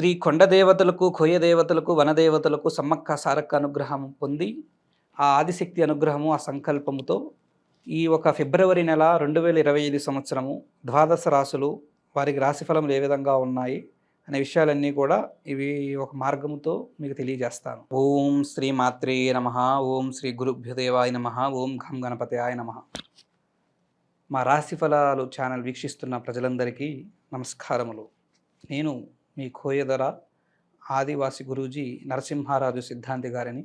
శ్రీ కొండ దేవతలకు కోయ దేవతలకు వనదేవతలకు సమ్మక్క సారక్క అనుగ్రహం పొంది ఆ ఆదిశక్తి అనుగ్రహము ఆ సంకల్పముతో ఈ ఒక ఫిబ్రవరి నెల రెండు వేల ఇరవై ఐదు సంవత్సరము ద్వాదశ రాసులు వారికి రాశిఫలములు ఏ విధంగా ఉన్నాయి అనే విషయాలన్నీ కూడా ఇవి ఒక మార్గముతో మీకు తెలియజేస్తాను. ఓం శ్రీ మాత్రే నమ ఓం శ్రీ గురుభ్యుదేవాయ నమ ఓం ఘం గణపతియాయ నమ. మా రాశి ఫలాలు ఛానల్ వీక్షిస్తున్న ప్రజలందరికీ నమస్కారములు. నేను మీ కోయదర ఆదివాసి గురూజీ నరసింహారాజు సిద్ధాంతి గారిని.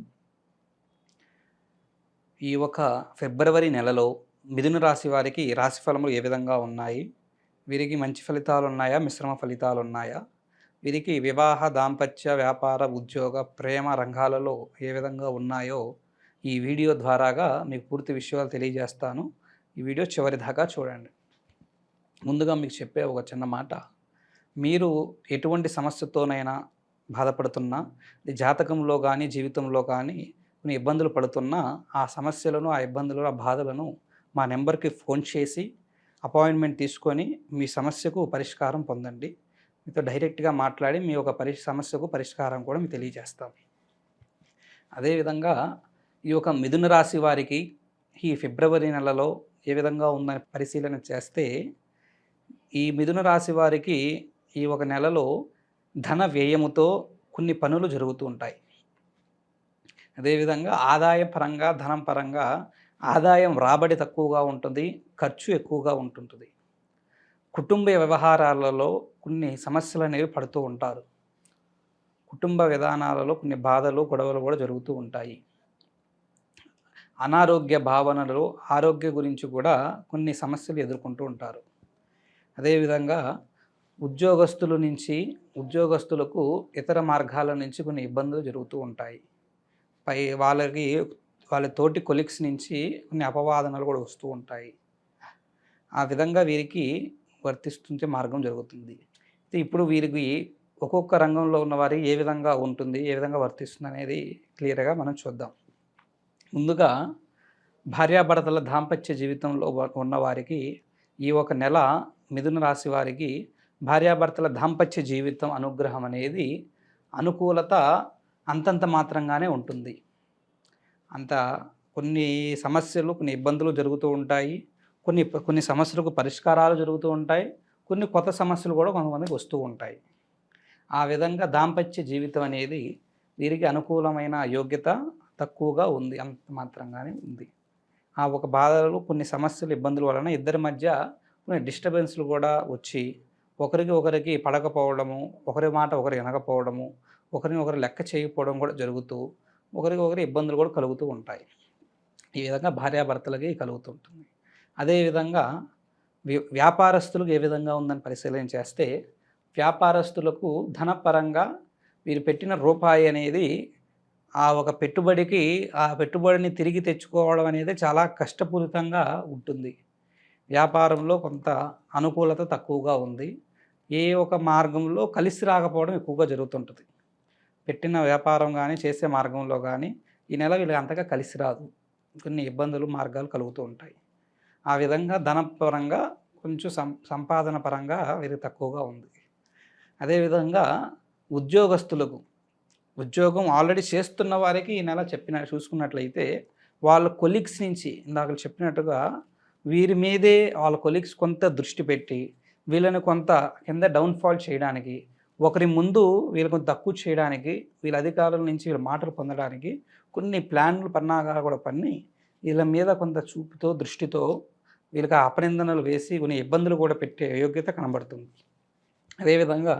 ఈ ఒక ఫిబ్రవరి నెలలో మిథున రాశి వారికి రాశి ఫలములు ఏ విధంగా ఉన్నాయి? వీరికి మంచి ఫలితాలు ఉన్నాయా? మిశ్రమ ఫలితాలు ఉన్నాయా? వీరికి వివాహ దాంపత్య వ్యాపార ఉద్యోగ ప్రేమ రంగాలలో ఏ విధంగా ఉన్నాయో ఈ వీడియో ద్వారాగా మీకు పూర్తి విషయాలు తెలియజేస్తాను. ఈ వీడియో చివరి దాకా చూడండి. ముందుగా మీకు చెప్పే ఒక చిన్న మాట. మీరు ఎటువంటి సమస్యతోనైనా బాధపడుతున్నా జాతకంలో కానీ జీవితంలో కానీ కొన్ని ఇబ్బందులు పడుతున్నా ఆ సమస్యలను ఆ ఇబ్బందులు ఆ బాధలను మా నెంబర్కి ఫోన్ చేసి అపాయింట్మెంట్ తీసుకొని మీ సమస్యకు పరిష్కారం పొందండి. మీతో డైరెక్ట్గా మాట్లాడి మీ ఒక పరి సమస్యకు పరిష్కారం కూడా మీకు తెలియజేస్తాం. అదేవిధంగా ఈ యొక్క మిథున రాశి వారికి ఈ ఫిబ్రవరి నెలలో ఏ విధంగా ఉందని పరిశీలన చేస్తే ఈ మిథున రాశి వారికి ఈ ఒక నెలలో ధన వ్యయముతో కొన్ని పనులు జరుగుతూ ఉంటాయి. అదేవిధంగా ఆదాయ పరంగా ధనం పరంగా ఆదాయం రాబడి తక్కువగా ఉంటుంది ఖర్చు ఎక్కువగా ఉంటుంటుంది. కుటుంబ వ్యవహారాలలో కొన్ని సమస్యలు అనేవి పడుతూ ఉంటారు. కుటుంబ విధానాలలో కొన్ని బాధలు గొడవలు కూడా జరుగుతూ ఉంటాయి. అనారోగ్య భావనలు ఆరోగ్య గురించి కూడా కొన్ని సమస్యలు ఎదుర్కొంటూ ఉంటారు. అదేవిధంగా ఉద్యోగస్తుల నుంచి ఉద్యోగస్తులకు ఇతర మార్గాల నుంచి కొన్ని ఇబ్బందులు జరుగుతూ ఉంటాయి. పై వాళ్ళకి వాళ్ళ తోటి కొలిక్స్ నుంచి కొన్ని అపవాదనలు కూడా వస్తూ ఉంటాయి. ఆ విధంగా వీరికి వర్తిస్తుంటే మార్గం జరుగుతుంది. ఇప్పుడు వీరికి ఒక్కొక్క రంగంలో ఉన్న వారికి ఏ విధంగా ఉంటుంది ఏ విధంగా వర్తిస్తుంది అనేది క్లియర్గా మనం చూద్దాం. ముందుగా భార్యాభర్తల దాంపత్య జీవితంలో ఉన్న వారికి ఈ ఒక నెల మిథున రాశి వారికి భార్యాభర్తల దాంపత్య జీవితం అనుగ్రహం అనేది అనుకూలత అంతంత మాత్రంగానే ఉంటుంది. అంత కొన్ని సమస్యలు కొన్ని ఇబ్బందులు జరుగుతూ ఉంటాయి. కొన్ని కొన్ని సమస్యలకు పరిష్కారాలు జరుగుతూ ఉంటాయి. కొన్ని కొత్త సమస్యలు కూడా కొంతమందికి వస్తూ ఉంటాయి. ఆ విధంగా దాంపత్య జీవితం అనేది వీరికి అనుకూలమైన యోగ్యత తక్కువగా ఉంది అంత మాత్రంగానే ఉంది. ఆ ఒక బాధలు కొన్ని సమస్యలు ఇబ్బందుల వలన ఇద్దరి మధ్య కొన్ని డిస్టర్బెన్స్లు కూడా వచ్చి ఒకరికి ఒకరికి పడకపోవడము ఒకరి మాట ఒకరు వినకపోవడము ఒకరిని ఒకరు లెక్క చేయకపోవడం కూడా జరుగుతూ ఒకరికి ఒకరి ఇబ్బందులు కూడా కలుగుతూ ఉంటాయి. ఈ విధంగా భార్యాభర్తలకి కలుగుతుంటుంది అదేవిధంగా వ్యాపారస్తులకు ఏ విధంగా ఉందని పరిశీలన చేస్తే వ్యాపారస్తులకు ధనపరంగా వీరు పెట్టిన రూపాయి అనేది ఆ ఒక పెట్టుబడికి ఆ పెట్టుబడిని తిరిగి తెచ్చుకోవడం అనేది చాలా కష్టపూరితంగా ఉంటుంది. వ్యాపారంలో కొంత అనుకూలత తక్కువగా ఉంది. ఏ ఒక మార్గంలో కలిసి రాకపోవడం ఎక్కువగా జరుగుతుంటుంది. పెట్టిన వ్యాపారం కానీ చేసే మార్గంలో కానీ ఈ నెల వీళ్ళకి అంతగా కలిసి రాదు. కొన్ని ఇబ్బందులు మార్గాలు కలుగుతూ ఉంటాయి. ఆ విధంగా ధనపరంగా కొంచెం సం సంపాదన పరంగా వీరికి తక్కువగా ఉంది. అదేవిధంగా ఉద్యోగస్తులకు ఉద్యోగం ఆల్రెడీ చేస్తున్న వారికి ఈ నెల చెప్పిన చూసుకున్నట్లయితే వాళ్ళ కొలీగ్స్ నుంచి ఇందాక చెప్పినట్టుగా వీరి మీదే వాళ్ళ కొలీగ్స్ కొంత దృష్టి పెట్టి వీళ్ళని కొంత కింద డౌన్ఫాల్ చేయడానికి ఒకరి ముందు వీళ్ళు కొంత తక్కువ చేయడానికి వీళ్ళ అధికారుల నుంచి వీళ్ళ మాటలు పొందడానికి కొన్ని ప్లాన్లు పన్నాగా కూడా పన్ని వీళ్ళ మీద కొంత చూపుతో దృష్టితో వీళ్ళకి అపనిందనలు వేసి కొన్ని ఇబ్బందులు కూడా పెట్టే యోగ్యత కనబడుతుంది. అదేవిధంగా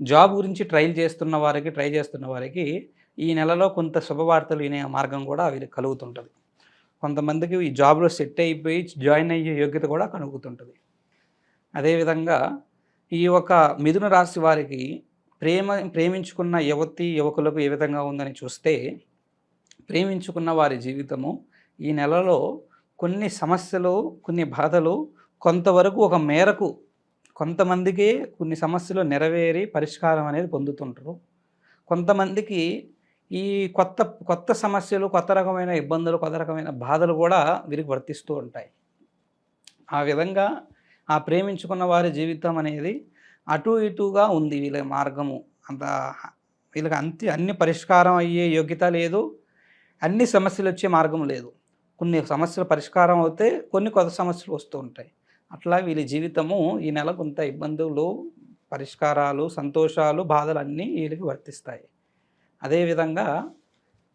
జాబ్ గురించి ట్రైల్ చేస్తున్న వారికి ట్రై చేస్తున్న వారికి ఈ నెలలో కొంత శుభవార్తలు వినే మార్గం కూడా వీరికి కలుగుతుంటుంది. కొంతమందికి ఈ జాబ్లో సెట్ అయిపోయి జాయిన్ అయ్యే యోగ్యత కూడా కనుగుతుంటుంది. అదేవిధంగా ఈ యొక్క మిథున రాశి వారికి ప్రేమ ప్రేమించుకున్న యువతి యువకులకు ఏ విధంగా ఉందని చూస్తే ప్రేమించుకున్న వారి జీవితము ఈ నెలలో కొన్ని సమస్యలు కొన్ని బాధలు కొంతవరకు ఒక మేరకు కొంతమందికి కొన్ని సమస్యలు నెరవేరి పరిష్కారం అనేది పొందుతుంటారు. కొంతమందికి ఈ కొత్త కొత్త సమస్యలు కొత్త రకమైన ఇబ్బందులు కొత్త రకమైన బాధలు కూడా వీరికి వర్తిస్తూ ఉంటాయి. ఆ విధంగా ఆ ప్రేమించుకున్న వారి జీవితం అనేది అటు ఇటుగా ఉంది వీళ్ళ మార్గము. అంత వీళ్ళకి అంతే అన్ని పరిష్కారం అయ్యే యోగ్యత లేదు. అన్ని సమస్యలు వచ్చే మార్గం లేదు. కొన్ని సమస్యలు పరిష్కారం అవుతే కొన్ని కొత్త సమస్యలు వస్తూ ఉంటాయి. అట్లా వీళ్ళ జీవితము ఈ నెల కొంత ఇబ్బందులు పరిష్కారాలు సంతోషాలు బాధలు అన్నీ వీళ్ళకి వర్తిస్తాయి. అదేవిధంగా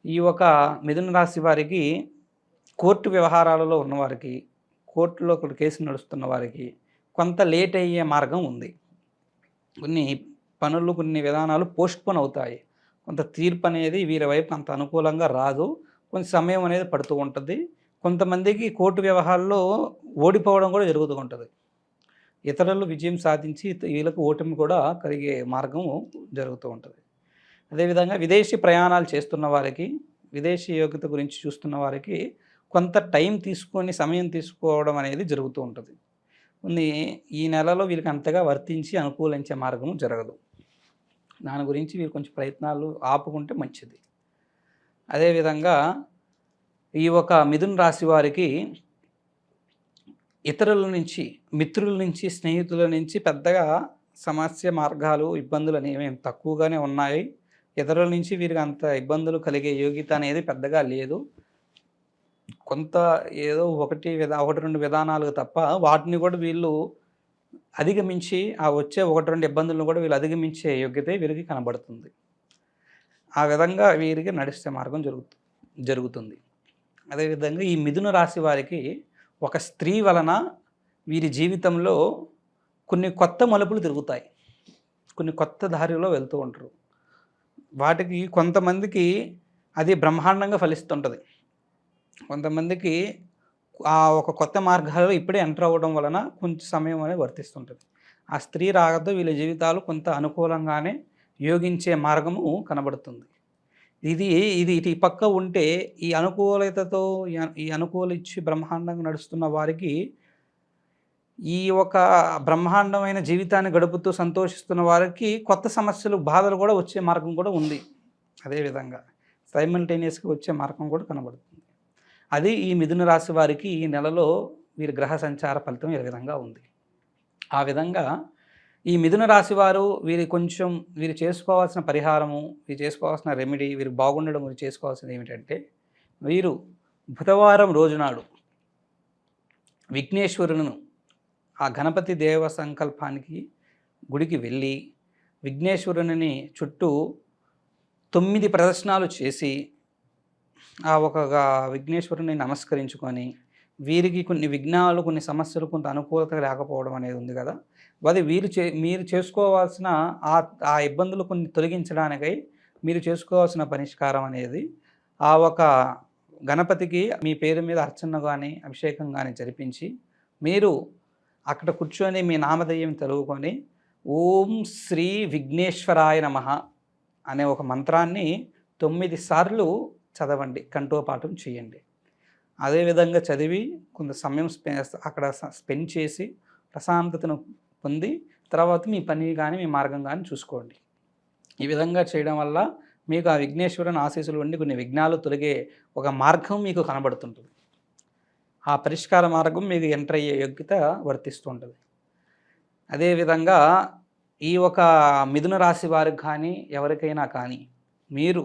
ఈ ఒక మిథున రాశి వారికి కోర్టు వ్యవహారాలలో ఉన్నవారికి కోర్టులో ఒక కేసు నడుస్తున్న వారికి కొంత లేట్ అయ్యే మార్గం ఉంది. కొన్ని పనులు కొన్ని విధానాలు పోస్ట్పోన్ అవుతాయి. కొంత తీర్పు అనేది వీరి వైపు అంత అనుకూలంగా రాదు. కొంత సమయం అనేది పడుతూ ఉంటుంది. కొంతమందికి కోర్టు వ్యవహారాల్లో ఓడిపోవడం కూడా జరుగుతూ ఉంటుంది. ఇతరులు విజయం సాధించి వీళ్ళకు ఓటమి కూడా కలిగే మార్గం జరుగుతూ ఉంటుంది. అదేవిధంగా విదేశీ ప్రయాణాలు చేస్తున్న వారికి విదేశీ యోగ్యత గురించి చూస్తున్న వారికి కొంత టైం తీసుకొని సమయం తీసుకోవడం అనేది జరుగుతూ ఉంటుంది. కొన్ని ఈ నెలలో వీళ్ళకి అంతగా వర్తించి అనుకూలించే మార్గము జరగదు. దాని గురించి వీరు కొంచెం ప్రయత్నాలు ఆపుకుంటే మంచిది. అదేవిధంగా ఈ ఒక మిథున్ రాశి వారికి ఇతరుల నుంచి మిత్రుల నుంచి స్నేహితుల నుంచి పెద్దగా సమస్య మార్గాలు ఇబ్బందులు అనేవి తక్కువగానే ఉన్నాయి. ఇతరుల నుంచి వీరికి అంత ఇబ్బందులు కలిగే యోగ్యత అనేది పెద్దగా లేదు. కొంత ఏదో ఒకటి విధా ఒకటి రెండు విధానాలు తప్ప వాటిని కూడా వీళ్ళు అధిగమించి ఆ వచ్చే ఒకటి రెండు ఇబ్బందులను కూడా వీళ్ళు అధిగమించే యోగ్యత వీరికి కనబడుతుంది. ఆ విధంగా వీరికి నడిస్తే మార్గం జరుగు జరుగుతుంది. అదేవిధంగా ఈ మిథున రాశి వారికి ఒక స్త్రీ వలన వీరి జీవితంలో కొన్ని కొత్త మలుపులు తిరుగుతాయి. కొన్ని కొత్త దారిలో వెళ్తూ ఉంటారు. వాటికి కొంతమందికి అది బ్రహ్మాండంగా ఫలిస్తుంటుంది. కొంతమందికి ఆ ఒక కొత్త మార్గాల్లో ఇప్పుడే ఎంటర్ అవ్వడం వలన కొంచెం సమయం అనేది వర్తిస్తుంటుంది. ఆ స్త్రీ రాగతో వీళ్ళ జీవితాలు కొంత అనుకూలంగానే యోగించే మార్గము కనబడుతుంది. ఇది ఇది ఇటు పక్క ఉంటే ఈ అనుకూలతతో ఈ అనుకూలిచ్చి బ్రహ్మాండంగా నడుస్తున్న వారికి ఈ ఒక బ్రహ్మాండమైన జీవితాన్ని గడుపుతూ సంతోషిస్తున్న వారికి కొత్త సమస్యలు బాధలు కూడా వచ్చే మార్గం కూడా ఉంది. అదేవిధంగా సైమల్టేనియస్గా వచ్చే మార్గం కూడా కనబడుతుంది. అది ఈ మిథున రాశి వారికి ఈ నెలలో వీరి గ్రహ సంచార ఫలితం ఈ విధంగా ఉంది. ఆ విధంగా ఈ మిథున రాశి వారు వీరి కొంచెం వీరు చేసుకోవాల్సిన పరిహారము వీరు చేసుకోవాల్సిన రెమెడీ వీరు బాగుండడం వీరు చేసుకోవాల్సింది ఏమిటంటే వీరు బుధవారం రోజునాడు విఘ్నేశ్వరును ఆ గణపతి దేవ సంకల్పానికి గుడికి వెళ్ళి విఘ్నేశ్వరుని చుట్టూ తొమ్మిది ప్రదర్శనలు చేసి ఆ ఒక విఘ్నేశ్వరుని నమస్కరించుకొని వీరికి కొన్ని విఘ్నాలు కొన్ని సమస్యలు కొంత అనుకూలత లేకపోవడం అనేది ఉంది కదా. అది వీరు చే మీరు చేసుకోవాల్సిన ఆ ఆ ఇబ్బందులు కొన్ని తొలగించడానికై మీరు చేసుకోవాల్సిన పరిష్కారం అనేది ఆ ఒక గణపతికి మీ పేరు మీద అర్చన కానీ అభిషేకం కానీ జరిపించి మీరు అక్కడ కూర్చొని మీ నామధేయం తెలుగుకొని ఓం శ్రీ విఘ్నేశ్వరాయ నమ అనే ఒక మంత్రాన్ని తొమ్మిది సార్లు చదవండి కంఠోపాఠం చేయండి. అదేవిధంగా చదివి కొంత సమయం స్పె అక్కడ స్పెండ్ చేసి ప్రశాంతతను పొంది తర్వాత మీ పని కానీ మీ మార్గం కానీ చూసుకోండి. ఈ విధంగా చేయడం వల్ల మీకు ఆ విఘ్నేశ్వరుని ఆశీస్సులు ఉండి కొన్ని విఘ్నాలు తొలగే ఒక మార్గం మీకు కనబడుతుంటుంది. ఆ పరిష్కార మార్గం మీకు ఎంటర్ అయ్యే యోగ్యత వర్తిస్తుంటుంది. అదేవిధంగా ఈ ఒక మిథున రాశి వారికి కానీ ఎవరికైనా కానీ మీరు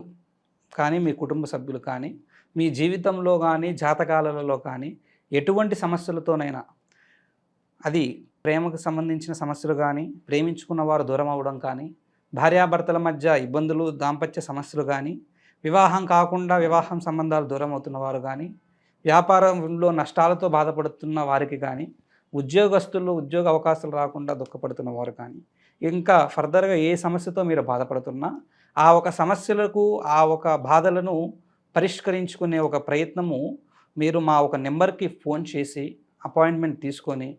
కానీ మీ కుటుంబ సభ్యులు కానీ మీ జీవితంలో కానీ జాతకాలలో కానీ ఎటువంటి సమస్యలతోనైనా అది ప్రేమకు సంబంధించిన సమస్యలు కానీ ప్రేమించుకున్న వారు దూరం అవ్వడం కానీ భార్యాభర్తల మధ్య ఇబ్బందులు దాంపత్య సమస్యలు కానీ వివాహం కాకుండా వివాహం సంబంధాలు దూరం అవుతున్న వారు కానీ వ్యాపారంలో నష్టాలతో బాధపడుతున్న వారికి కానీ ఉద్యోగస్తులు ఉద్యోగ అవకాశాలు రాకుండా దుఃఖపడుతున్న వారు కానీ ఇంకా ఫర్దర్గా ఏ సమస్యతో మీరు బాధపడుతున్నా ఆ ఒక సమస్యలకు ఆ ఒక బాధలను పరిష్కరించుకునే ఒక ప్రయత్నము మీరు మా ఒక నెంబర్కి ఫోన్ చేసి అపాయింట్మెంట్ తీసుకొని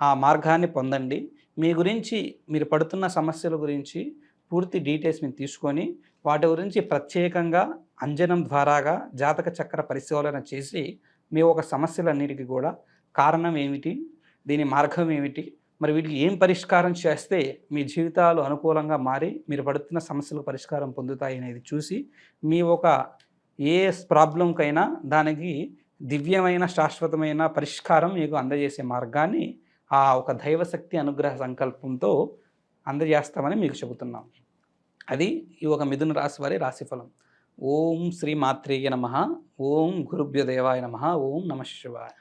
ఆ మార్గాన్ని పొందండి. మీ గురించి మీరు పడుతున్న సమస్యల గురించి పూర్తి డీటెయిల్స్ మీరు తీసుకొని వాటి గురించి ప్రత్యేకంగా అంజనం ద్వారాగా జాతక చక్ర పరిశీలన చేసి మీ ఒక సమస్యలన్నిటికీ కూడా కారణం ఏమిటి? దీని మార్గం ఏమిటి? మరి వీటికి ఏం పరిష్కారం చేస్తే మీ జీవితాలు అనుకూలంగా మారి మీరు పడుతున్న సమస్యలకు పరిష్కారం పొందుతాయి అనేది చూసి మీ ఒక ఏ ప్రాబ్లంకైనా దానికి దివ్యమైన శాశ్వతమైన పరిష్కారం మీకు అందజేసే మార్గాన్ని ఆ ఒక దైవశక్తి అనుగ్రహ సంకల్పంతో అందజేస్తామని మీకు చెబుతున్నాం. అది ఈ ఒక మిథున రాశి వారి రాశిఫలం. ఓం శ్రీ మాత్రేయ నమ. ఓం గురుభ్యదేవాయ నమ. ఓం నమ శివాయ.